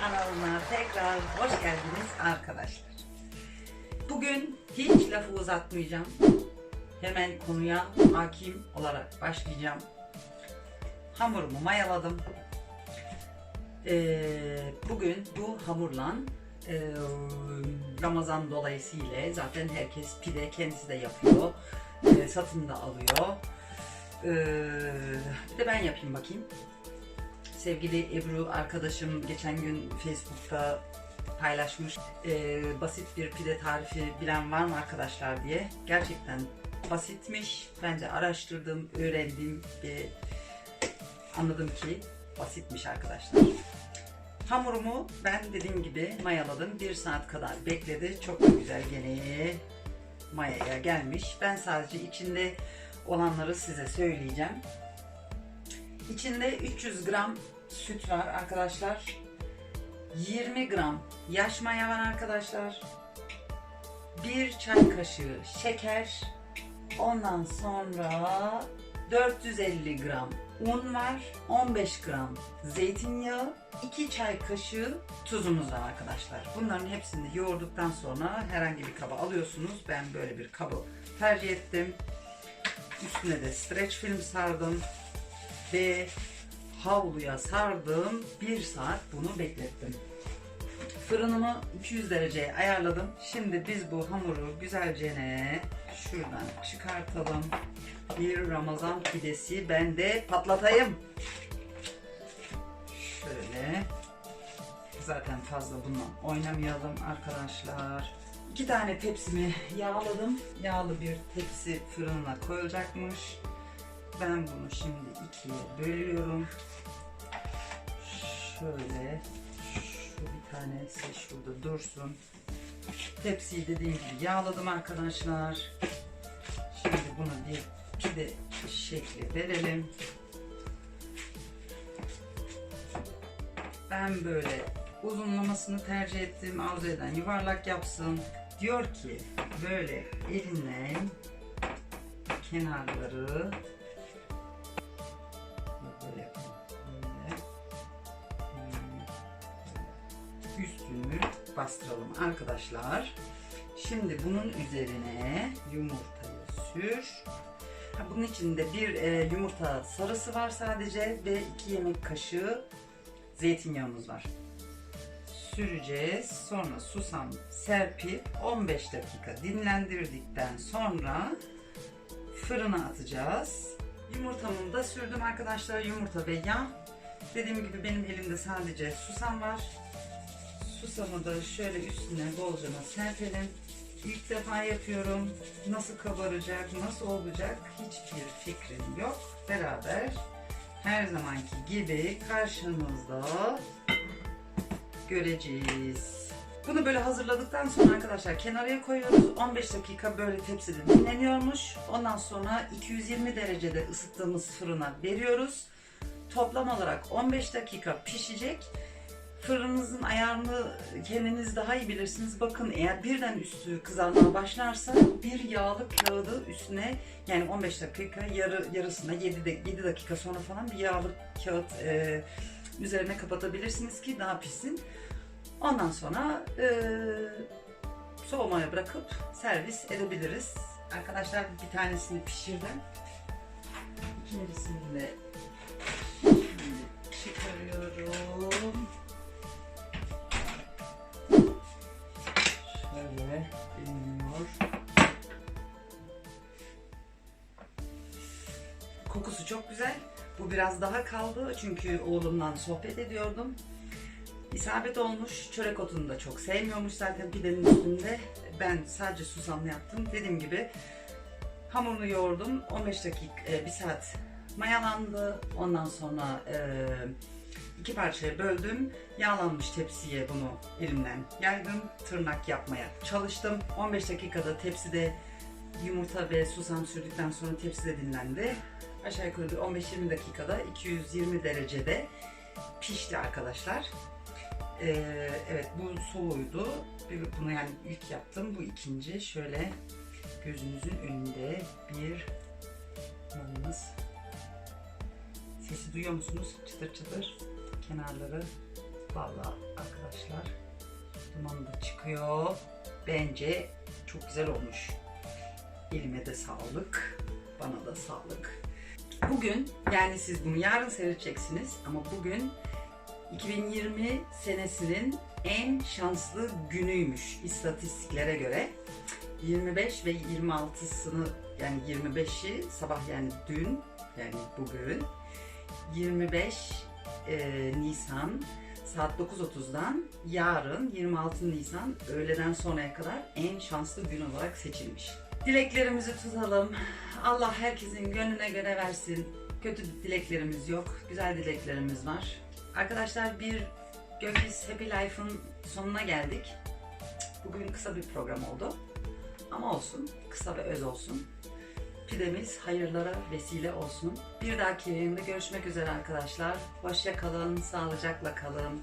kanalıma tekrar hoş geldiniz arkadaşlar. Bugün hiç lafı uzatmayacağım. Hemen konuya hakim olarak başlayacağım. Hamurumu mayaladım. Ee, bugün bu hamurla e, Ramazan dolayısıyla zaten herkes pide kendisi de yapıyor. E, satın da alıyor. Ee, bir de ben yapayım bakayım. Sevgili Ebru arkadaşım geçen gün Facebook'ta paylaşmış. Ee, basit bir pide tarifi bilen var mı arkadaşlar diye. Gerçekten basitmiş. Ben de araştırdım, öğrendim ve anladım ki basitmiş arkadaşlar. Hamurumu ben dediğim gibi mayaladım. Bir saat kadar bekledi. Çok güzel gene mayaya gelmiş. Ben sadece içinde olanları size söyleyeceğim. İçinde 300 gram süt var arkadaşlar. 20 gram yaş maya var arkadaşlar. 1 çay kaşığı şeker. Ondan sonra 450 gram un var. 15 gram zeytinyağı. 2 çay kaşığı tuzumuz var arkadaşlar. Bunların hepsini yoğurduktan sonra herhangi bir kaba alıyorsunuz. Ben böyle bir kabı tercih ettim. Üstüne de streç film sardım ve havluya sardım. Bir saat bunu beklettim. Fırınımı 200 dereceye ayarladım. Şimdi biz bu hamuru güzelce şuradan çıkartalım. Bir Ramazan pidesi ben de patlatayım. Şöyle. Zaten fazla bununla oynamayalım arkadaşlar. İki tane tepsimi yağladım. Yağlı bir tepsi fırına koyulacakmış. Ben bunu şimdi ikiye bölüyorum. Şöyle şu bir tanesi şurada dursun. Tepsiyi dediğim gibi yağladım arkadaşlar. Şimdi bunu bir pide şekli verelim. Ben böyle uzunlamasını tercih ettim. Arzu eden yuvarlak yapsın. Diyor ki böyle elinle kenarları bastıralım arkadaşlar. Şimdi bunun üzerine yumurtayı sür. Bunun içinde bir e, yumurta sarısı var sadece ve iki yemek kaşığı zeytinyağımız var. Süreceğiz. Sonra susam serpip 15 dakika dinlendirdikten sonra fırına atacağız. Yumurtamı da sürdüm arkadaşlar. Yumurta ve yağ. Dediğim gibi benim elimde sadece susam var. Susamı da şöyle üstüne bolcana serpelim. İlk defa yapıyorum. Nasıl kabaracak, nasıl olacak hiçbir fikrim yok. Beraber her zamanki gibi karşınızda göreceğiz. Bunu böyle hazırladıktan sonra arkadaşlar kenarıya koyuyoruz. 15 dakika böyle tepside dinleniyormuş. Ondan sonra 220 derecede ısıttığımız fırına veriyoruz. Toplam olarak 15 dakika pişecek. Fırınınızın ayarını kendiniz daha iyi bilirsiniz. Bakın eğer birden üstü kızarmaya başlarsa bir yağlı kağıdı üstüne yani 15 dakika yarı yarısına 7, de, 7 dakika sonra falan bir yağlı kağıt e, üzerine kapatabilirsiniz ki daha pişsin. Ondan sonra e, soğumaya bırakıp servis edebiliriz. Arkadaşlar bir tanesini pişirdim. İkincisini de çıkarıyorum. Bu biraz daha kaldı çünkü oğlumla sohbet ediyordum. İsabet olmuş. Çörek otunu da çok sevmiyormuş zaten pidenin üstünde. Ben sadece susamlı yaptım. Dediğim gibi hamurunu yoğurdum. 15 dakika, e, bir saat mayalandı. Ondan sonra e, iki parçaya böldüm. Yağlanmış tepsiye bunu elimden yaydım. Tırnak yapmaya çalıştım. 15 dakikada tepside yumurta ve susam sürdükten sonra tepside dinlendi. Aşağı yukarı bir 15-20 dakikada 220 derecede pişti arkadaşlar. Ee, evet bu soğuydu. Bunu yani ilk yaptım. Bu ikinci. Şöyle gözünüzün önünde bir yalnız sesi duyuyor musunuz? Çıtır çıtır kenarları Vallahi arkadaşlar duman da çıkıyor. Bence çok güzel olmuş. Elime de sağlık. Bana da sağlık. Bugün yani siz bunu yarın seyredeceksiniz ama bugün 2020 senesinin en şanslı günüymüş istatistiklere göre. 25 ve 26'sını yani 25'i sabah yani dün yani bugün 25 e, Nisan saat 9.30'dan yarın 26 Nisan öğleden sonraya kadar en şanslı gün olarak seçilmiş. Dileklerimizi tutalım. Allah herkesin gönlüne göre versin. Kötü dileklerimiz yok. Güzel dileklerimiz var. Arkadaşlar bir Gökis Happy Life'ın sonuna geldik. Bugün kısa bir program oldu. Ama olsun. Kısa ve öz olsun. Pidemiz hayırlara vesile olsun. Bir dahaki yayında görüşmek üzere arkadaşlar. Hoşça kalın, sağlıcakla kalın.